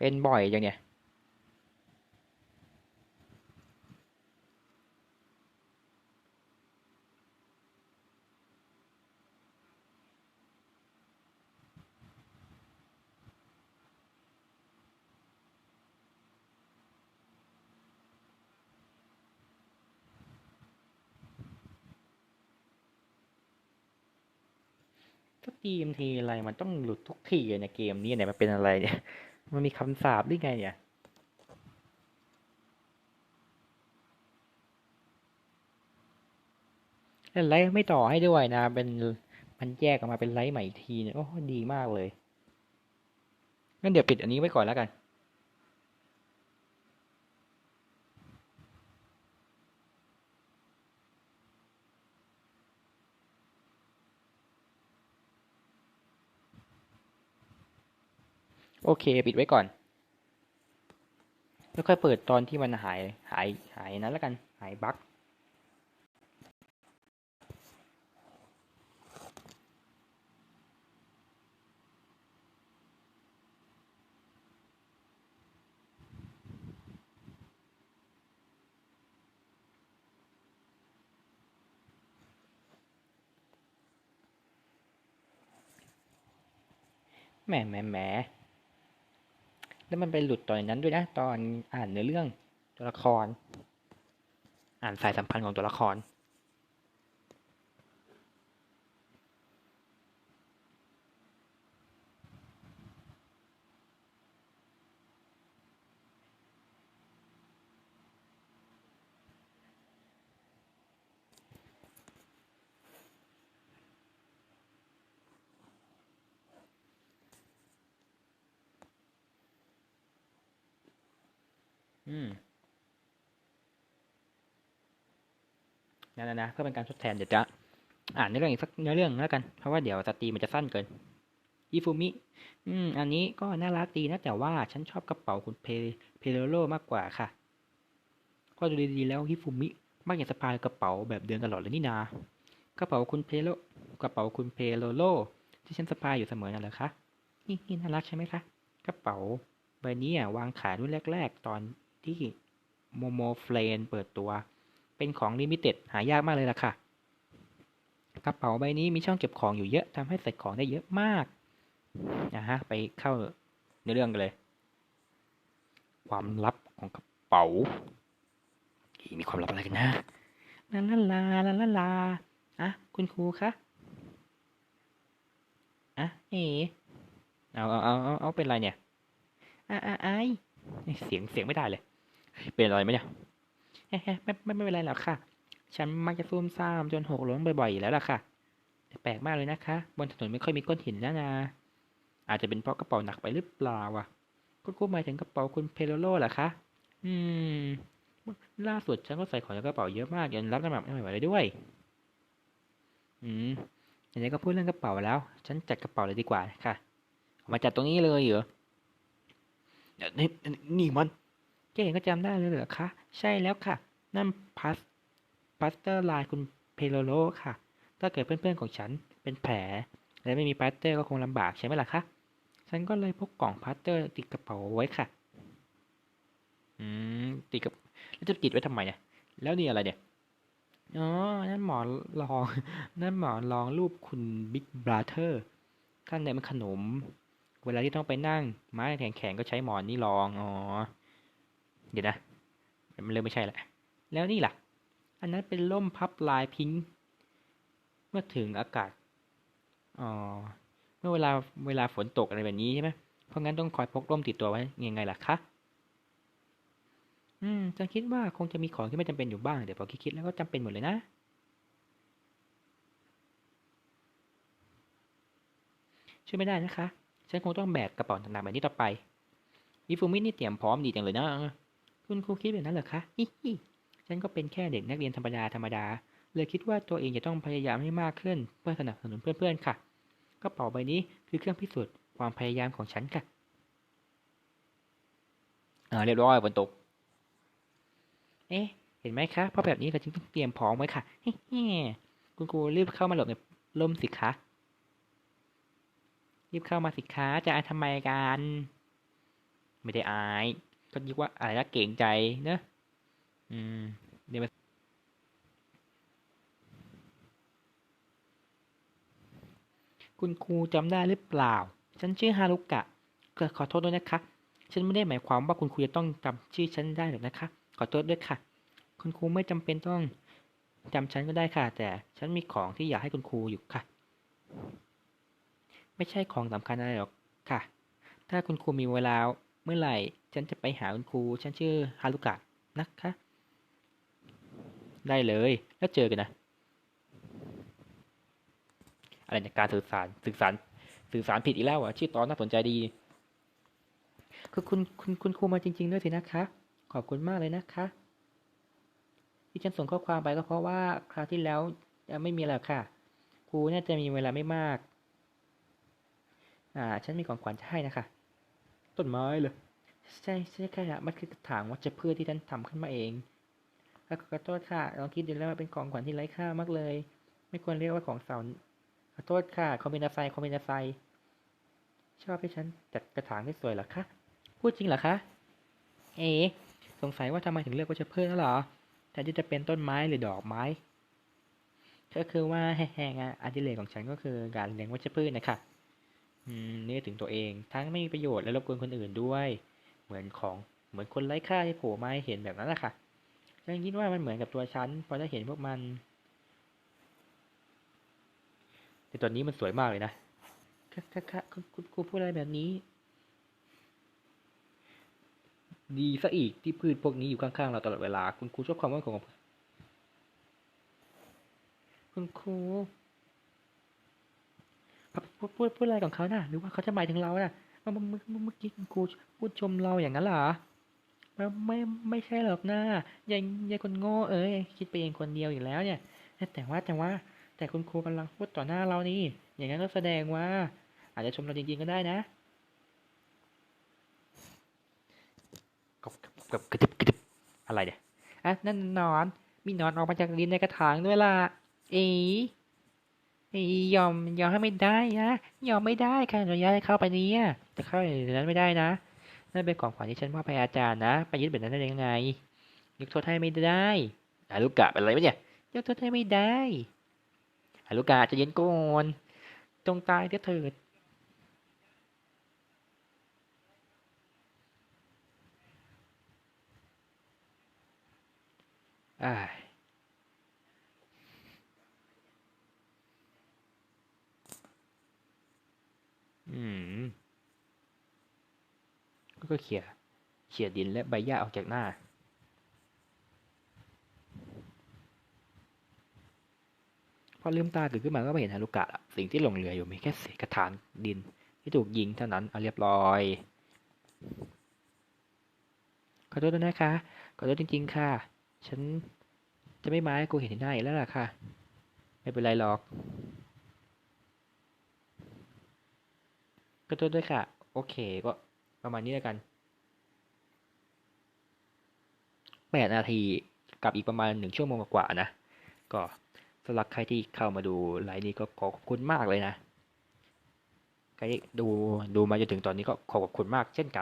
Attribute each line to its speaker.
Speaker 1: เป็นบ่อยจังเนี่ยสตรีมทีอะไรมันต้องหลุดทุกทีในเกมนี้เนี่ยมันเป็นอะไรเนี่ย มันมีคำสาบได้ไงเนี่ย ไลท์ไม่ต่อให้ด้วยนะ เป็นมันแยกออกมาเป็นไลท์ใหม่อีกทีเนี่ยโอ้ดีมากเลย งั้นเดี๋ยวปิดอันนี้ไว้ก่อนแล้วกัน โอเค ปิดไว้ก่อน แล้วค่อยเปิดตอนที่มันหายหายหายนั้นแล้วกัน หายบั๊กแหมแหมแหม แล้วมันไปหลุดตอนนั้นด้วยนะตอนอ่านเนื้อเรื่องตัวละคร อ่านสายสัมพันธ์ของตัวละคร อืมนั่นนะนะเพื่อเป็นการทดแทนเดี๋ยวจะอ่านเนื้อเรื่องอีกสักเนื้อเรื่องแล้วกัน เพราะว่าเดี๋ยวสตรีมันจะสั้นเกินอิฟูมิ อืม อันนี้ก็น่ารักดีนะ แต่ว่าฉันชอบกระเป๋าคุณเพเพโลโลมากกว่าค่ะ ก็ดูดีๆแล้วฮิฟูมิ มักอยากสะพายกระเป๋าแบบเดินตลอดเลยนี่นา กระเป๋าคุณเพโลกระเป๋าคุณเพโลโล ที่ฉันสะพายอยู่เสมอนั่นเหรอคะ นี่นี่น่ารักใช่ไหมคะ กระเป๋าใบนี้อะวางขายรุ่นแรก ๆ ตอน ที่โมโมเฟลนเปิดตัว เป็นของลิมิเต็ดหายากมากเลยล่ะค่ะ กระเป๋าใบนี้มีช่องเก็บของอยู่เยอะทำให้ใส่ของได้เยอะมากนะฮะไปเข้าในเรื่องกันเลย ความลับของกระเป๋าอีมีความลับอะไรกันนะลาลาลาลาลาลาอะคุณครูคะอะเอเอาเอาเอาเอาเอาเป็นไรเนี่ยอะอะไอเสียงเสียงไม่ได้เลย เป็นอะไรไหมเนี่ยฮ้ยไม่ไม่ไม่เป็นไรหรอกค่ะ ฉันมักจะซุ่มซ่ามจนหกล้มบ่อยๆอยู่แล้วล่ะค่ะแต่แปลกมากเลยนะคะ บนถนนไม่ค่อยมีก้อนหินแล้วนะอาจจะเป็นเพราะกระเป๋าหนักไปหรือเปล่าวะก็กู้หมายถึงกระเป๋าคุณเพโลโลเหรอคะ อืม ล่าสุดฉันก็ใส่ของในกระเป๋าเยอะมากจนรับน้ำหนักไม่ไหวเลยด้วย อืมไหนๆก็พูดเรื่องกระเป๋าแล้ว ฉันจัดกระเป๋าเลยดีกว่าค่ะเอามาจัดตรงนี้เลยเหรอนี่นี่มัน เจ๊ก็จำได้เลยเหรอคะ ใช่แล้วค่ะ นั่นพัสพัสเตอร์ไลน์คุณเพโลโลค่ะ ถ้าเกิดเพื่อนๆของฉันเป็นแผล และไม่มีพัสเตอร์ก็คงลำบากใช่ไหมล่ะคะ ฉันก็เลยพกกล่องพัสเตอร์ติดกระเป๋าไว้ค่ะ อืม ติดกับ แล้วจะติดไว้ทำไมเนี่ย แล้วนี่อะไรเนี่ย อ๋อ นั่นหมอนรอง นั่นหมอนรองรูปคุณบิ๊กบราเธอร์ข้างในมันขนม เวลาที่ต้องไปนั่ง ไม้แข็งๆก็ใช้หมอนนี่รอง อ๋อ เดี๋ยวนะมันเริ่มไม่ใช่ละแล้วนี่ล่ะ อันนั้นเป็นร่มพับลายพิงเมื่อถึงอากาศอ๋อเมื่อเวลาเวลาฝนตกอะไรแบบนี้ใช่ไหมเพราะงั้นต้องคอยพกร่มติดตัวไว้ยังไงล่ะคะอืมฉันคิดว่าคงจะมีของที่ไม่จำเป็นอยู่บ้างเดี๋ยวพอคิดๆแล้วก็จำเป็นหมดเลยนะ ช่วยไม่ได้นะคะ ฉันคงต้องแบกกระเป๋าหนักๆแบบนี้ต่อไปวิฟูมินี่เตรียมพร้อมดีจังเลยนะ คุณครูคิดแบบนั้นเหรอคะฮิฮิฉันก็เป็นแค่เด็กนักเรียนธรรมดาธรรมดา เลยคิดว่าตัวเองจะต้องพยายามให้มากขึ้น เพื่อสนับสนุนเพื่อนๆค่ะ กระเป๋าใบนี้คือเครื่องพิสูจน์ความพยายามของฉันค่ะอ่าเรียบร้อยฝนตก เอ๊ะ เห็นไหมคะ เพราะแบบนี้เราจึงต้องเตรียมพร้อมไว้ค่ะเฮ้ๆคุณครูรีบเข้ามาหลบในร่มสิคะรีบเข้ามาสิคะจะอ่านทำไมกัน ไม่ได้อาย ก็ยึกว่าอะไรนะเก่งใจเนอะอืมเดี๋ยวคุณครูจำได้หรือเปล่า ฉันชื่อฮารุกะก็ขอโทษด้วยนะคะ ฉันไม่ได้หมายความว่าคุณครูจะต้องจำชื่อฉันได้หรอกนะคะ ขอโทษด้วยค่ะ คุณครูไม่จำเป็นต้องจำฉันก็ได้ค่ะ แต่ฉันมีของที่อยากให้คุณครูอยู่ค่ะ ไม่ใช่ของสำคัญอะไรหรอกค่ะ ถ้าคุณครูมีเวลาเมื่อไหร่ ฉันจะไปหาคุณครู ฉันชื่อฮารุกะนะคะ ได้เลย แล้วเจอกันนะ อะไรเนี่ยการสื่อสาร สื่อสาร สื่อสารผิดอีกแล้วอะ ชื่อตอนน่าสนใจดี คือคุณคุณคุณครูมาจริง ๆ ด้วยสินะคะ ขอบคุณมากเลยนะคะ ที่ฉันส่งข้อความไปก็เพราะว่าคราวที่แล้วยังไม่มีแล้วค่ะ ครูน่าจะมีเวลาไม่มาก อ่า ฉันมีของขวัญจะให้นะคะ ต้นไม้เลย ใช่ใช่ค่ะมันคือกระถางวัชพืชที่ฉันทำขึ้นมาเอง แล้วขอโทษค่ะลองคิดดูแล้วว่าเป็นของขวัญที่ไร้ค่ามากเลย ไม่ควรเรียกว่าของเสาขอโทษค่ะคอมเมนต์ไซคอมเมนต์ไซชอบให้ฉันจัดกระถางได้สวยเหรอคะ พูดจริงเหรอคะ เอ๋สงสัยว่าทำไมถึงเลือกวัชพืชแล้วหรอแทนที่จะเป็นต้นไม้หรือดอกไม้ ก็คือว่าแห้งๆอะอดิเรกของฉันก็คือการเลี้ยงวัชพืชนะคะ อืมนี่ถึงตัวเอง ทั้งไม่มีประโยชน์และรบกวนคนอื่นด้วย เหมือนของเหมือนคนไร้ค่าที่โผล่มาให้เห็นแบบนั้นแหละค่ะฉันคิดว่ามันเหมือนกับตัวฉันพอได้เห็นพวกมัน แต่ตอนนี้มันสวยมากเลยนะค่ะค่ะค่ะคุณคุณครูพูดอะไรแบบนี้ ดีซะอีกที่พืชพวกนี้อยู่ข้างๆเราตลอดเวลา คุณครูชอบความว่างของ คุณครูพูดพูดพูดอะไรของเขาน่ะหรือว่าเขาจะหมายถึงเราน่ะเมื่อ เมื่อเมื่อเมื่อกี้คุณครูพูดชมเราอย่างนั้นเหรอไม่ไม่ไม่ใช่หรอกนะยายยายคนโง่เอ้ยคิดไปเองคนเดียวอยู่แล้วเนี่ย แต่ว่าแต่ว่า แต่คุณครูกำลังพูดต่อหน้าเรานี่ อย่างนั้นก็แสดงว่า อาจจะชมเราจริงๆก็ได้นะกับกับกระดิบกระดิบอะไรเนี่ยอะนั่นหนอน มีหนอนออกมาจากดินในกระถางด้วยล่ะเอ๋เอ๋ ยอมยอมให้ไม่ได้นะยอมไม่ได้ค่ะอนุญาตให้เข้าไปเนี่ยแต่เข้าในนั้นไม่ได้นะนั่นเป็นของขวัญที่ฉันมอบให้อาจารย์นะไปยึดแบบนั้นได้ยังไงยกโทษให้ไม่ได้อาลูกะเป็นอะไรวะเนี่ยยกโทษให้ไม่ได้อาลูกะใจะเย็นก่อนจงตายเถอะเถิดอ้ายอืม ก็เขี่ยเขี่ยดินและใบหญ้าออกจากหน้า พอลืมตาตื่นขึ้นมาก็ไม่เห็นฮารุกะสิ่งที่หลงเหลืออยู่มีแค่เศษกระถางดินที่ถูกยิงเท่านั้น เอาเรียบร้อย ขอโทษด้วยนะคะ ขอโทษจริง ๆ ค่ะ ฉันจะไม่มาให้กูเห็นหน้าอีกแล้วล่ะค่ะ ไม่เป็นไรหรอก ขอโทษด้วยค่ะ โอเคก็ ประมาณนี้แล้วกันแปดนาทีกับอีกประมาณหนึ่งชั่วโมงกว่านะ ก็สำหรับใครที่เข้ามาดูไลฟ์นี้ก็ขอขอบคุณมากเลยนะ ใครดูดูมาจนถึงตอนนี้ก็ขอขอบคุณมากเช่นกัน